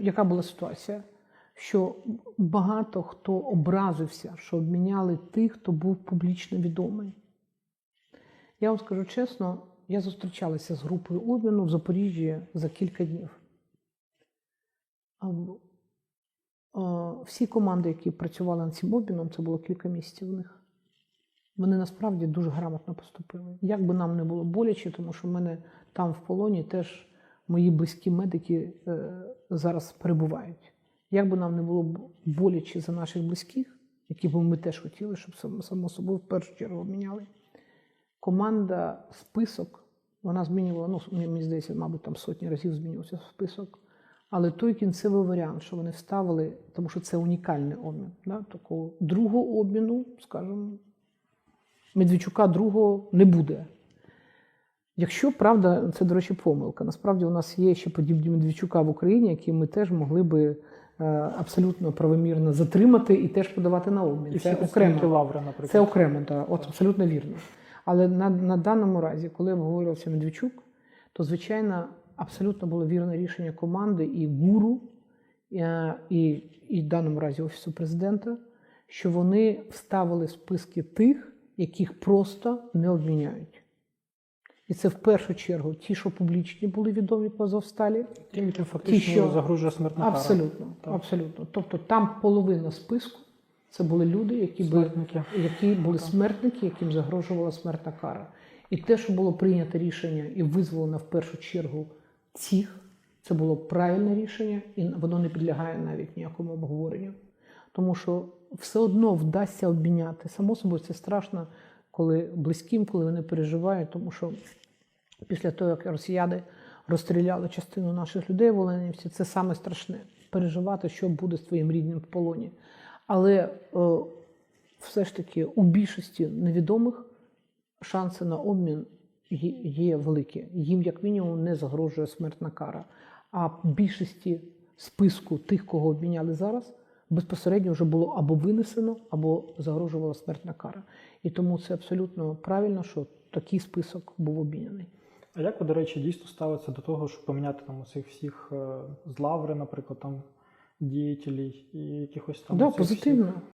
Яка була ситуація? Що багато хто образився, що обміняли тих, хто був публічно відомий. Я вам скажу чесно, я зустрічалася з групою обміну в Запоріжжі за кілька днів. В- Всі команди, які працювали над цим обміном, це було кілька місяців у них. Вони насправді дуже грамотно поступили. Як би нам не було боляче, тому що в мене там в полоні теж мої близькі медики е, зараз перебувають. Як би нам не було боляче за наших близьких, які б ми теж хотіли, щоб само собою в першу чергу обміняли. Команда список, вона змінювала, ну, мені здається, мабуть, там сотні разів змінювався список. Але той кінцевий варіант, що вони вставили, тому що це унікальний обмін. Да? Такого другого обміну, скажімо, Медведчука другого не буде. Якщо правда, це, до речі, помилка. Насправді у нас є ще подібні Медведчука в Україні, які ми теж могли би е, абсолютно правомірно затримати і теж подавати на обмін. І це окремо. Лаври, наприклад. Це окремо, так, от абсолютно вірно. Але на, на даному разі, коли обговорювався Медведчук, то звичайно абсолютно було вірне рішення команди і гуру, е, і, і в даному разі офісу президента, що вони вставили списки тих, яких просто не обміняють. І це в першу чергу ті, що публічні були відомі по Азовсталі, Тим, яким фактично що- загрожує смертна кара. Абсолютно, Так. абсолютно. Тобто там половина списку це були люди, які, Смертники. які були смертники, яким загрожувала смертна кара. І те, що було прийнято рішення і визволено в першу чергу цих, це було правильне рішення, і воно не підлягає навіть ніякому обговоренню. Тому що все одно вдасться обміняти. Само собою це страшно, коли близьким, коли вони переживають, тому що після того, як росіяни розстріляли частину наших людей в це саме страшне переживати, що буде з твоїм рідним в полоні. Але е, все ж таки у більшості невідомих шанси на обмін є великі. Їм, як мінімум, не загрожує смертна кара. А в більшості списку тих, кого обміняли зараз, безпосередньо вже було або винесено, або загрожувала смертна кара. І тому це абсолютно правильно, що такий список був обміняний. А як ви, до речі, дійсно ставиться до того, щоб поміняти там усіх всіх е, з Лаври, наприклад, там діятелів і якихось там Да, всіх? позитивно.